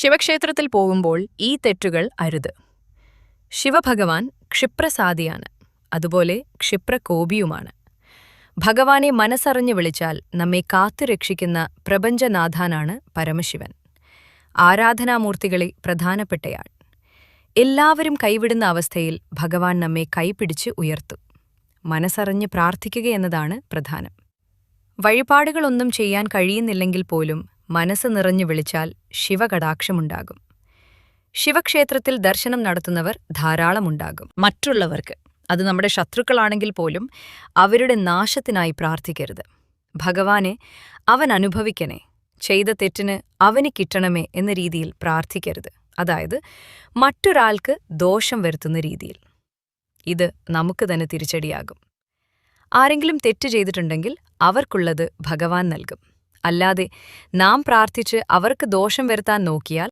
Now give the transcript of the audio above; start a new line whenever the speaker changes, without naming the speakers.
ശിവക്ഷേത്രത്തിൽ പോകുമ്പോൾ ഈ തെറ്റുകൾ അരുത്. ശിവഭഗവാൻ ക്ഷിപ്രസാദിയാണ് അതുപോലെ ക്ഷിപ്രകോപിയുമാണ്. ഭഗവാനെ മനസ്സറിഞ്ഞു വിളിച്ചാൽ നമ്മെ കാത്തുരക്ഷിക്കുന്ന പ്രപഞ്ചനാഥാനാണ് പരമശിവൻ. ആരാധനാമൂർത്തികളെ പ്രധാനപ്പെട്ടയാൾ. എല്ലാവരും കൈവിടുന്ന അവസ്ഥയിൽ ഭഗവാൻ നമ്മെ കൈപിടിച്ച് ഉയർത്തും. മനസ്സറിഞ്ഞ് പ്രാർത്ഥിക്കുകയെന്നതാണ് പ്രധാനം. വഴിപാടുകളൊന്നും ചെയ്യാൻ കഴിയുന്നില്ലെങ്കിൽ പോലും മനസ്സ് നിറഞ്ഞു വിളിച്ചാൽ ശിവകടാക്ഷമുണ്ടാകും. ശിവക്ഷേത്രത്തിൽ ദർശനം നടത്തുന്നവർ ധാരാളമുണ്ടാകും. മറ്റുള്ളവർക്ക് അത് നമ്മുടെ ശത്രുക്കളാണെങ്കിൽ പോലും അവരുടെ നാശത്തിനായി പ്രാർത്ഥിക്കരുത്. ഭഗവാനെ അവൻ അനുഭവിക്കണേ ചെയ്ത തെറ്റിന് അവന് കിട്ടണമേ എന്ന രീതിയിൽ പ്രാർത്ഥിക്കരുത്. അതായത് മറ്റൊരാൾക്ക് ദോഷം വരുത്തുന്ന രീതിയിൽ. ഇത് നമുക്ക് തന്നെ തിരിച്ചടിയാകും. ആരെങ്കിലും തെറ്റ് ചെയ്തിട്ടുണ്ടെങ്കിൽ അവർക്കുള്ളത് ഭഗവാൻ നൽകും. അല്ലാതെ നാം പ്രാർത്ഥിച്ച് അവർക്ക് ദോഷം വരുത്താൻ നോക്കിയാൽ